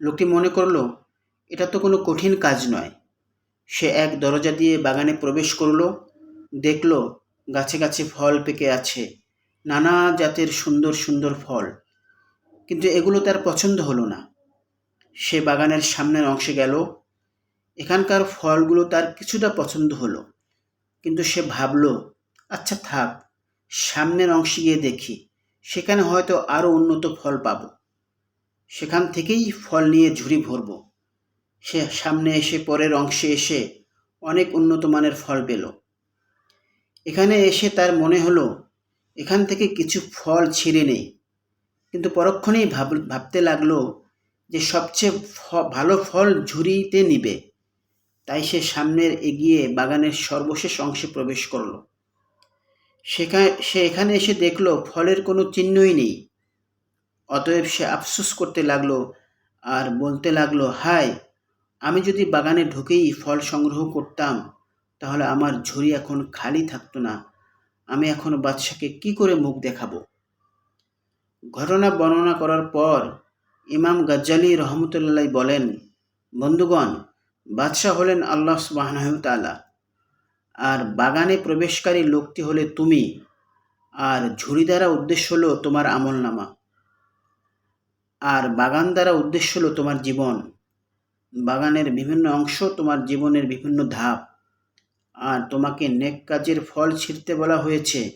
লোকটি মনে করল, এটা তো কোনো কঠিন কাজ নয়। সে এক দরজা দিয়ে বাগানে প্রবেশ করল, দেখল গাছে গাছে ফল পেকে আছে, নানা জাতের সুন্দর সুন্দর ফল। কিন্তু এগুলো তার পছন্দ হলো না। সে বাগানের সামনের অংশে গেল। এখানকার ফলগুলো তার কিছুটা পছন্দ হলো। কিন্তু সে ভাবলো আচ্ছা থাক, সামনের অংশে গিয়ে দেখি, সেখানে হয়তো আরও উন্নত ফল পাব। সেখান থেকেই ফল নিয়ে ঝুড়ি ভরব। সে সামনে এসে পরের অংশে এসে অনেক উন্নত মানের ফল পেল। এখানে এসে তার মনে হলো, এখান থেকে কিছু ফল ছিঁড়ে নেই। কিন্তু পরক্ষণেই ভাব, ভাবতে লাগল যে সবচেয়ে ভালো ফল ঝুড়িতে নিবে। তাই সে সামনের এগিয়ে বাগানের সর্বশেষ অংশে প্রবেশ করল। সেখানে, সে এখানে এসে দেখল ফলের কোনো চিহ্নই নেই। অতএব সে আফসোস করতে লাগল আর বলতে লাগল, হায়, আমি যদি বাগানে ঢুকেই ফল সংগ্রহ করতাম, তাহলে আমার ঝুড়ি এখন খালি থাকতো না। আমি এখন বাদশাকে কি করে মুখ দেখাবো? ঘটনা বর্ণনা করার পর ইমাম গাজ্জালি রহমতুল্লাহ বলেন, বন্ধুগণ, বাদশাহ হলেন আল্লাহ সুবাহ তাআলা। আর বাগানে প্রবেশকারী লোকটি হলে তুমি। আর ঝুড়ি দ্বারা উদ্দেশ্য হলো তোমার আমল নামা আর বাগান দ্বারা উদ্দেশ্য হলো তোমার জীবন। বাগানের বিভিন্ন অংশ তোমার জীবনের বিভিন্ন ধাপ। আর তোমাকে নেক কাজের ফল ছিঁড়তে বলা হয়েছে।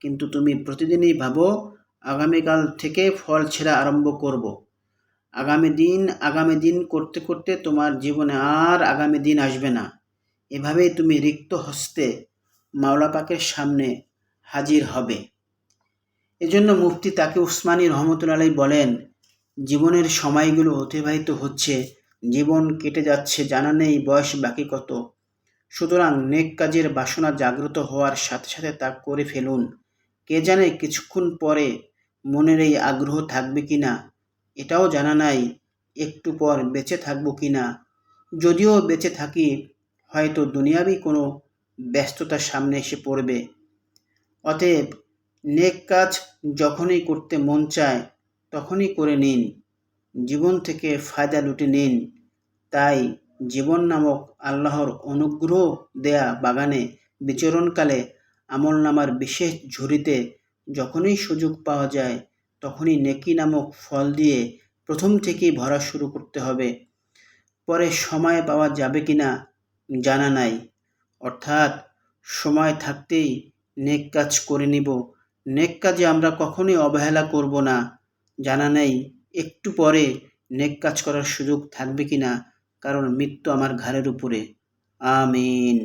কিন্তু তুমি প্রতিদিনই ভাবো, আগামীকাল থেকে ফল ছেঁড়া আরম্ভ করব। আগামী দিন আগামী দিন করতে করতে তোমার জীবনে আর আগামী দিন আসবে না। এভাবেই তুমি রিক্ত হস্তে মাওলা পাকের সামনে হাজির হবে। এজন্য মুফতি তাকে উসমানী রহমতুল্লাহ বলেন জীবনের সময়গুলো অতিবাহিত হচ্ছে, জীবন কেটে যাচ্ছে, জানা নেই বয়স বাকি কত। সুতরাং নেক কাজের বাসনা জাগ্রত হওয়ার সাথে সাথে তা করে ফেলুন। কে জানে কিছুক্ষণ পরে মনের এই আগ্রহ থাকবে কি না, এটাও জানা নাই, একটু পর বেঁচে থাকব কি না। যদিও বেঁচে থাকি, হয়তো দুনিয়াবি কোনো ব্যস্ততার সামনে এসে পড়বে। অতএব নেক কাজ যখনই করতে মন চায় তখনই করে নিন। জীবন থেকে ফায়দা লুটে নিন। তাই জীবন নামক আল্লাহর অনুগ্রহ দেয়া বাগানে বিচরণকালে আমল নামার বিশেষ ঝুড়িতে যখনই সুযোগ পাওয়া যায়, তখনই নেকি নামক ফল দিয়ে প্রথম থেকেই ভরা শুরু করতে হবে। পরে সময় পাওয়া যাবে কি না জানা নাই। অর্থাৎ সময় থাকতেই নেক কাজ করে নিব। নেক কাজে আমরা কখনোই অবহেলা করব না। জানা নেই একটু পরে নেক কাজ করার সুযোগ থাকবে কি না কারণ মৃত্যু আমার ঘাড়ের উপরে। আমিন।